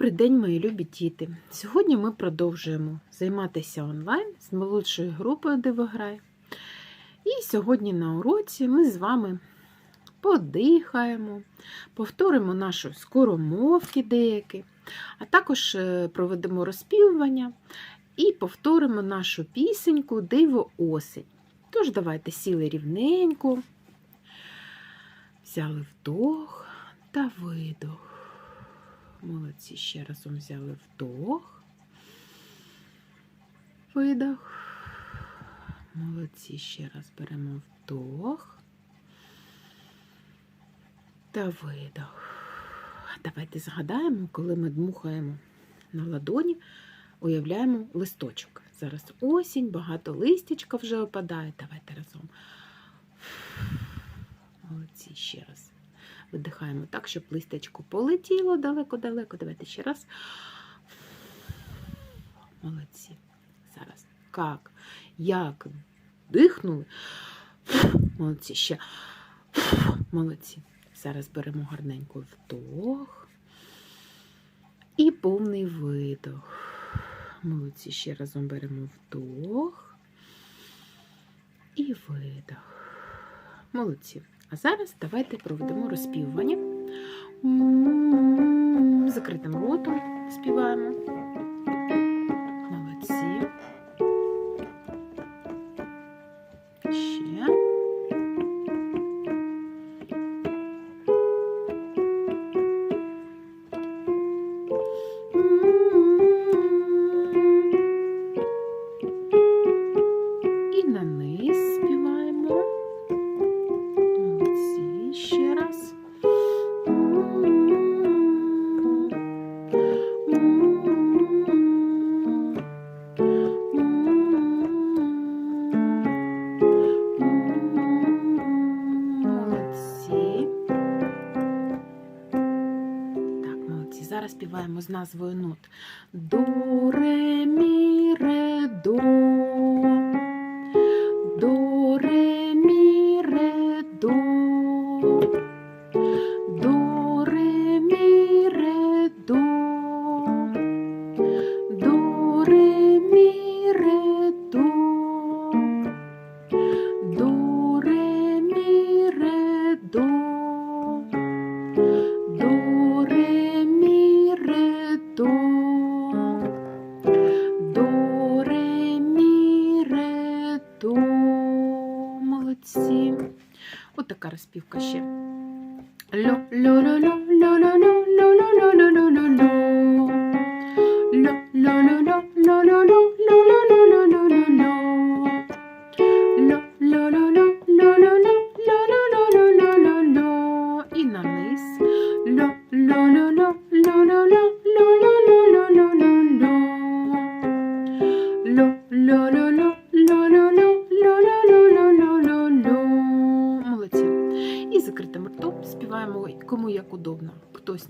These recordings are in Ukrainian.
Добрий день, мої любі діти! Сьогодні ми продовжуємо займатися онлайн з молодшою групою Дивограй. І сьогодні на уроці ми з вами подихаємо, повторимо наші скоромовки деякі, а також е, проведемо розпівування і повторимо нашу пісеньку Диво осень. Тож давайте сіли рівненько, взяли вдох та видох. Молодці, ще разом взяли вдох, видох. Молодці, ще раз беремо вдох та видох. Давайте згадаємо, коли ми дмухаємо на ладоні, уявляємо листочок. Зараз осінь, багато листячка вже опадає. Давайте разом. Молодці, ще раз. Видихаємо так, щоб листечко полетіло далеко-далеко. Давайте ще раз. Молодці. Зараз. Як? Як? Дихнули. Молодці. Ще. Молодці. Зараз беремо гарненько вдох. І повний видох. Молодці. Ще разом беремо вдох. І видох. Молодці. А зараз давайте проведемо розпівування. Закритим ротом співаємо. З назвою нот. До, ре, мі, ре, до.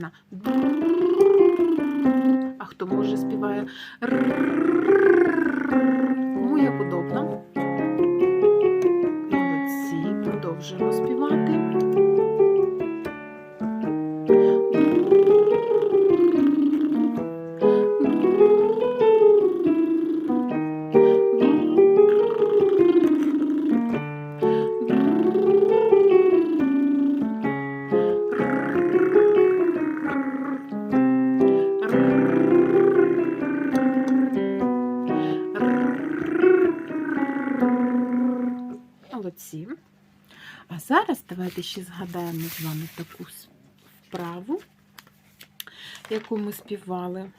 না। Молодці. А зараз давайте ще згадаємо з вами таку вправу, яку ми співали.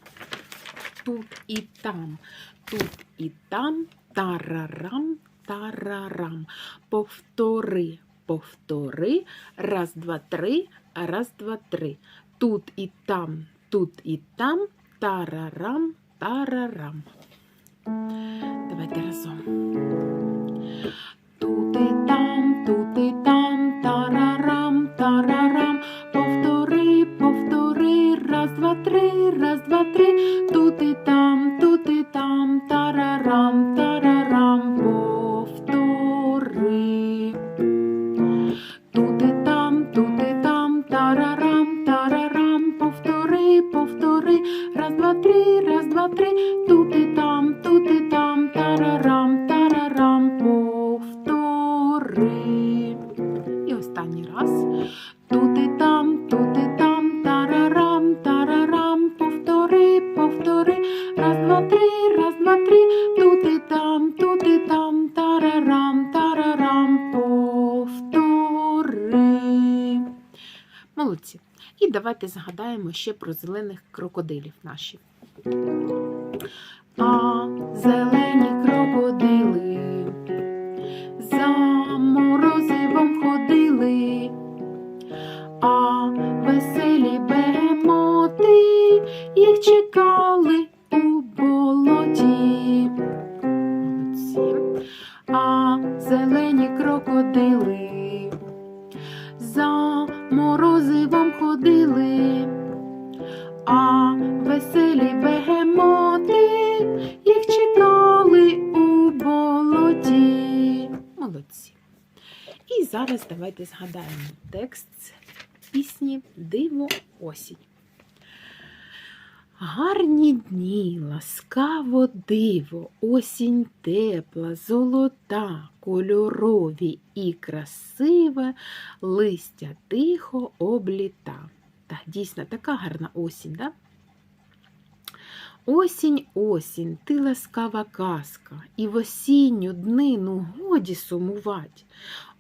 Тут і там, тут і там, тарарам, тарарам. Повтори, повтори, раз, два, три, раз, два, три. Тут і там, тут і там, тарарам, тарарам. Давайте разом. Три, раз, два, три. Тут і там, тут і там, тарарам, тарарам. Повтори. Тут і там, тут і там, тарарам, тарарам. Повтори, повтори, раз, два, три, раз, два, три, тут Молодці. І давайте згадаємо ще про зелених крокодилів наші. А зелені крокодили за морозивом ходили, а веселі бегемоти їх чекали у болоті. Молодці. А зелені крокодили за морозивом ходили, а веселі бегемоти їх чекали у болоті. Молодці. І зараз давайте згадаємо текст пісні Диво осінь. Гарні дні, ласкаво диво, осінь тепла, золота, кольорові і красиве, листя тихо обліта. Так, дійсно, така гарна осінь, да? Осінь, осінь, ти ласкава казка, і в осінню днину годі сумувать.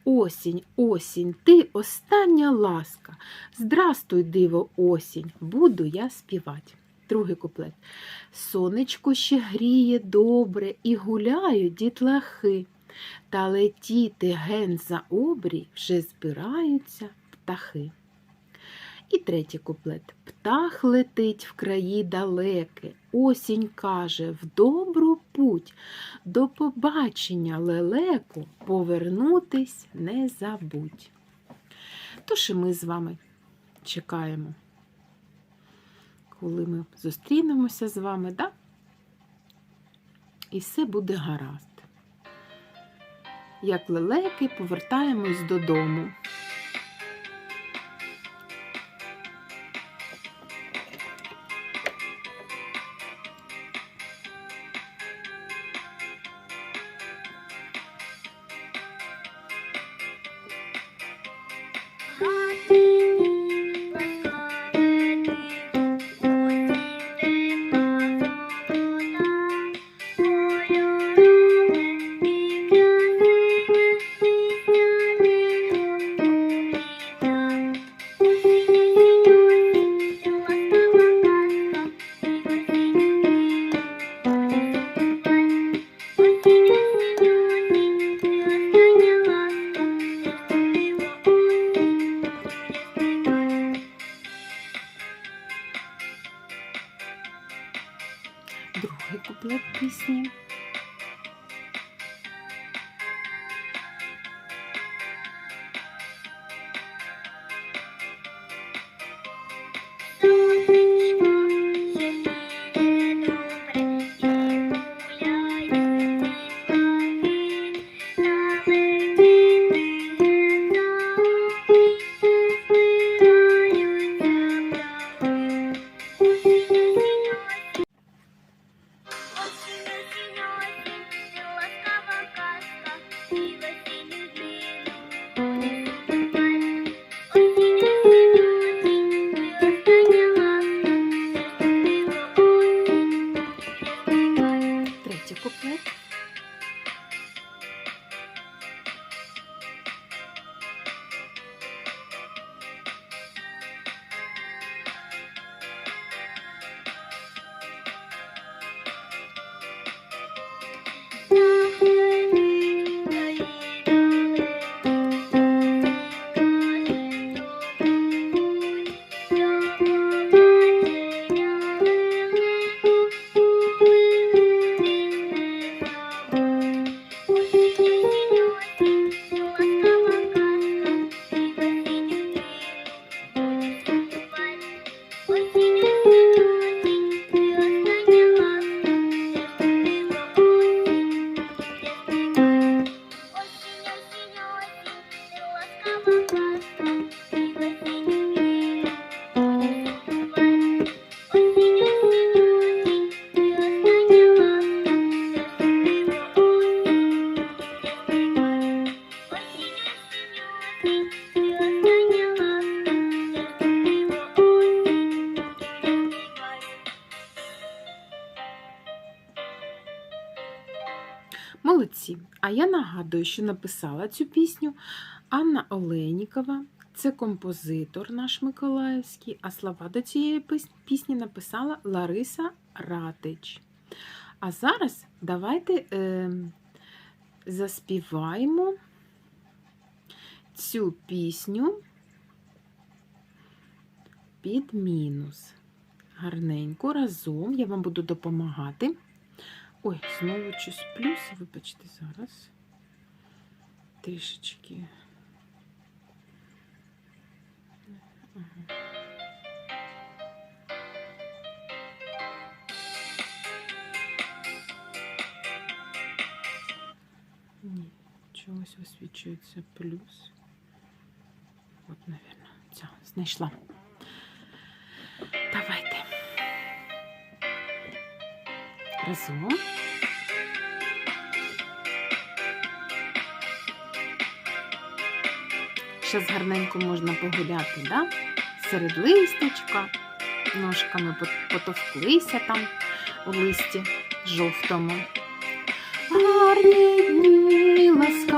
Осінь, осінь, ти остання ласка. Здрастуй, диво, осінь, буду я співать. Другий куплет. Сонечко ще гріє добре і гуляють дітлахи. Та летіти ген за обрій вже збираються птахи. І третій куплет. Птах летить в краї далеке, осінь каже в добру путь. До побачення лелеку повернутись не забудь. Тож і ми з вами чекаємо, коли ми зустрінемося з вами, да? і все буде гаразд. Як лелеки повертаємось додому. Другий куплет Cookie. Нагадую, що написала цю пісню Анна Олейнікова. Це композитор наш Миколаївський, а слова до цієї пісні написала Лариса Ратич. А зараз давайте е, заспіваємо цю пісню під мінус. Гарненько разом я вам буду допомагати. Ой, знову щось плюс, вибачте, зараз. Трішечки. Ага. Ні, плюс. От, напевно, ця знайшла. Давайте. Разом. Щас гарненько можна погуляти, да? Серед листочка, ножками потовклися там у листі жовтому. Гарні дні, ласкаве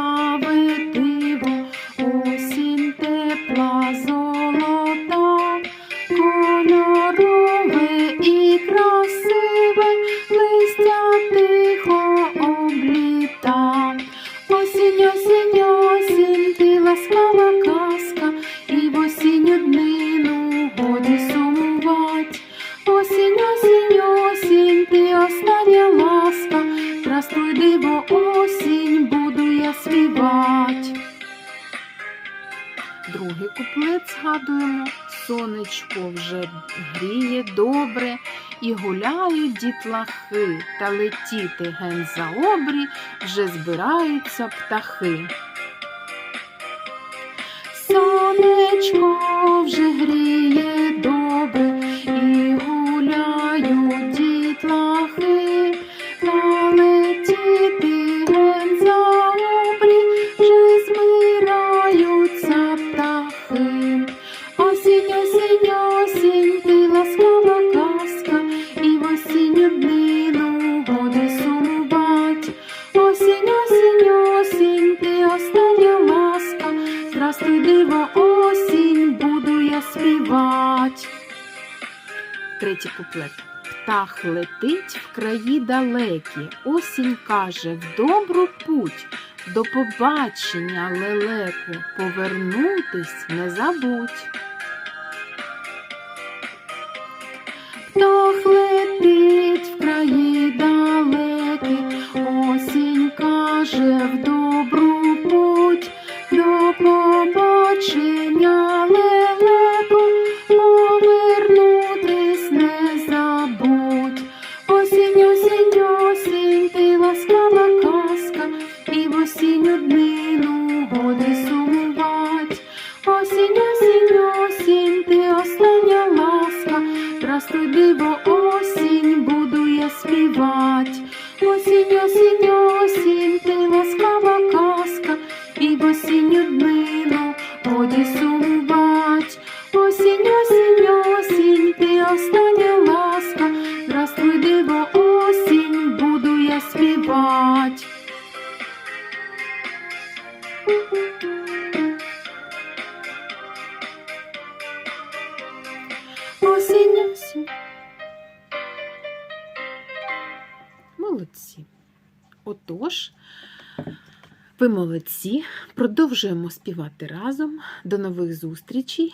гріє добре, і гуляють дітлахи, та летіти ген за обрі вже збираються птахи. Сонечко вже гріє добре, і гуляють дітлахи, та летіти ген за обрі вже збираються птахи. Осінь, осінь, Третій куплет. Птах летить в краї далекі, осінь каже в добру путь. До побачення, лелеку, повернутись не забудь. Птах летить в краї далекі, осінь каже в добру Диво, осінь, буду я співать. Осінь, осінь, ви молодці. Продовжуємо співати разом. До нових зустрічей.